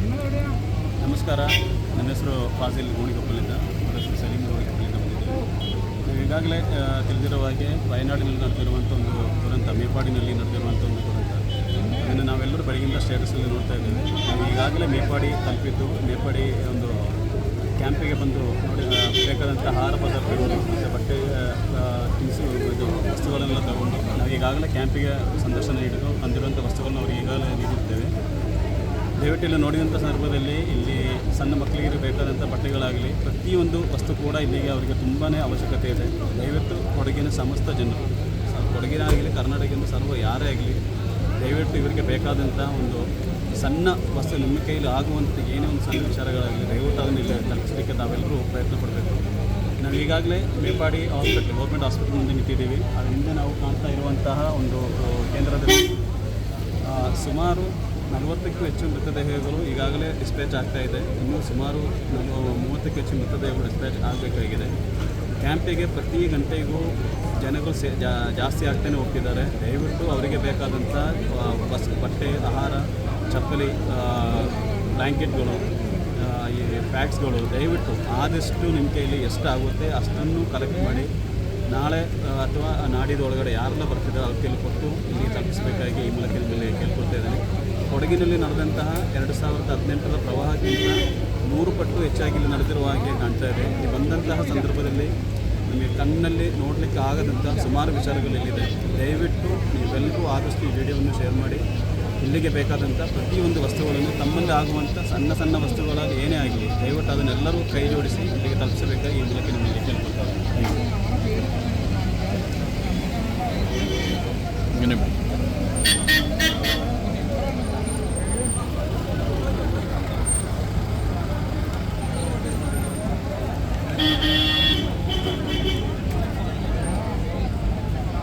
ನಮಸ್ಕಾರ. ನನ್ನ ಹೆಸರು ಫಾಜಿಲ್ ಗೋಣಿಕೊಪ್ಪಲಿಂದ. ನನ್ನ ಹೆಸರು ಸಲೀಮ್ ಗೋಣಿಗೊಪ್ಪಲಿಂದ ಬಂದಿದ್ದೇವೆ ಈಗಾಗಲೇ ತಿಳಿದಿರುವ ಹಾಗೆ ವಯನಾಡಿನಲ್ಲಿ ನಡೆದಿರುವಂಥ ಒಂದು ದುರಂತ, ಮೇಪಾಡಿನಲ್ಲಿ ನಡೆದಿರುವಂಥ ಒಂದು ದುರಂತ. ಅದನ್ನು ನಾವೆಲ್ಲರೂ ಬೆಳಗಿಂದ ಸ್ಟೇಟಸಲ್ಲಿ ನೋಡ್ತಾ ಇದ್ದೇವೆ. ನಾವು ಈಗಾಗಲೇ ಮೇಪಾಡಿ ತಲುಪಿದ್ದು, ಮೇಪಾಡಿ ಒಂದು ಕ್ಯಾಂಪಿಗೆ ಬಂದು ನೋಡಿ ಬೇಕಾದಂಥ ಆಹಾರ ಪದಾರ್ಥಗಳು ಮತ್ತು ಬಟ್ಟೆ ತಿನಿಸು, ಇದು ವಸ್ತುಗಳನ್ನೆಲ್ಲ ತಗೊಂಡು ನಾವು ಈಗಾಗಲೇ ಕ್ಯಾಂಪಿಗೆ ಸಂದರ್ಶನ ಹಿಡಿದು ಬಂದಿರುವಂಥ ವಸ್ತುಗಳನ್ನು ಅವರಿಗೆ ಈಗಾಗಲೇ ನೀಡಿದ್ದೇವೆ. ದಯವಿಟ್ಟು ಇಲ್ಲಿ ನೋಡಿದಂಥ ಸಂದರ್ಭದಲ್ಲಿ ಇಲ್ಲಿ ಸಣ್ಣ ಮಕ್ಕಳಿಗೆ ಬೇಕಾದಂಥ ಬಟ್ಟೆಗಳಾಗಲಿ, ಪ್ರತಿಯೊಂದು ವಸ್ತು ಕೂಡ ಇಲ್ಲಿಗೆ ಅವರಿಗೆ ತುಂಬಾ ಅವಶ್ಯಕತೆ ಇದೆ. ದಯವಿಟ್ಟು ಕೊಡಗಿನ ಸಮಸ್ತ ಜನರು ಕೊಡಗಿನ ಆಗಲಿ ಕರ್ನಾಟಕದ ಸರ್ವ ಯಾರೇ ಆಗಲಿ, ದಯವಿಟ್ಟು ಇವರಿಗೆ ಬೇಕಾದಂಥ ಒಂದು ಸಣ್ಣ ವಸ್ತು ನಿಮ್ಮ ಕೈಯಲ್ಲಿ ಆಗುವಂಥ ಏನೇ ಒಂದು ಸಣ್ಣ ವಿಚಾರಗಳಾಗಲಿ, ದಯವಿಟ್ಟು ಅದನ್ನು ಇಲ್ಲಿ ತಲುಪಿಸಲಿಕ್ಕೆ ನಾವೆಲ್ಲರೂ ಪ್ರಯತ್ನ ಪಡಬೇಕು. ನಾವು ಈಗಾಗಲೇ ಮೇಪಾಡಿ ಹಾಸ್ಪಿಟ್ಲ್, ಗೌರ್ಮೆಂಟ್ ಹಾಸ್ಪಿಟಲ್ ಮುಂದೆ ನಿಂತಿದ್ದೀವಿ. ಅದರಿಂದ ನಾವು ಕಾಣ್ತಾ ಇರುವಂತಹ ಒಂದು ಕೇಂದ್ರದಲ್ಲಿ ಸುಮಾರು ನಲವತ್ತಕ್ಕೂ ಹೆಚ್ಚು ಮೃತದೇಹಗಳು ಈಗಾಗಲೇ ಡಿಸ್ಪ್ಯಾಚ್ ಆಗ್ತಾ ಇದೆ. ಇನ್ನೂ ಸುಮಾರು ಮೂವತ್ತಕ್ಕೂ ಹೆಚ್ಚು ಮೃತದೇಹಗಳು ಡಿಸ್ಪ್ಯಾಚ್ ಆಗಬೇಕಾಗಿದೆ. ಕ್ಯಾಂಪಿಗೆ ಪ್ರತಿ ಗಂಟೆಗೂ ಜನಗಳು ಸೇ ಜಾಸ್ತಿ ಆಗ್ತಾನೆ ಹೋಗ್ತಿದ್ದಾರೆ. ದಯವಿಟ್ಟು ಅವರಿಗೆ ಬೇಕಾದಂಥ ಬಸ್, ಬಟ್ಟೆ, ಆಹಾರ, ಚಪ್ಪಲಿ ಬ್ಲ್ಯಾಂಕೆಟ್ಗಳು ಈ ಫ್ಯಾಕ್ಸ್ಗಳು ದಯವಿಟ್ಟು ಆದಷ್ಟು ನಿಮ್ಮ ಕೈಲಿ ಎಷ್ಟಾಗುತ್ತೆ ಅಷ್ಟನ್ನು ಕಲೆಕ್ಟ್ ಮಾಡಿ ನಾಳೆ ಅಥವಾ ನಾಡಿದ ಒಳಗಡೆ ಯಾರೆಲ್ಲ ಬರ್ತಿದ್ದಾರೆ ಅವ್ರ ಕೈಲಿ ಕೊಟ್ಟು ಇಲ್ಲಿ ತಲುಪಿಸಬೇಕಾಗಿ ಈ ಮೂಲಕ ಮೇಲೆ ಕೇಳ್ಕೊಳ್ತಾ ಇದ್ದೇನೆ. ಕೊಡಗಿನಲ್ಲಿ ನಡೆದಂತಹ ಎರಡು ಸಾವಿರದ ಹದಿನೆಂಟರ ಪ್ರವಾಹಕ್ಕಿಂತ ನೂರು ಪಟ್ಟು ಹೆಚ್ಚಾಗಿ ಇಲ್ಲಿ ನಡೆದಿರುವ ಹಾಗೆ ಕಾಣ್ತಾ ಇದೆ. ಇಲ್ಲಿ ಬಂದಂತಹ ಸಂದರ್ಭದಲ್ಲಿ ನಮಗೆ ಕಣ್ಣಲ್ಲಿ ನೋಡಲಿಕ್ಕೆ ಆಗದಂತಹ ಸುಮಾರು ವಿಚಾರಗಳು ಇಲ್ಲಿದೆ. ದಯವಿಟ್ಟು ನೀವೆಲ್ಲರೂ ಆದಷ್ಟು ಈ ವಿಡಿಯೋವನ್ನು ಶೇರ್ ಮಾಡಿ. ಇಲ್ಲಿಗೆ ಬೇಕಾದಂಥ ಪ್ರತಿಯೊಂದು ವಸ್ತುಗಳನ್ನು ತಮ್ಮಲ್ಲಿ ಆಗುವಂಥ ಸಣ್ಣ ಸಣ್ಣ ವಸ್ತುಗಳಾಗಿ ಏನೇ ಆಗಲಿ ದಯವಿಟ್ಟು ಅದನ್ನೆಲ್ಲರೂ ಕೈ ಜೋಡಿಸಿ ಇಲ್ಲಿಗೆ ತಲುಪಿಸಬೇಕಾಗಿ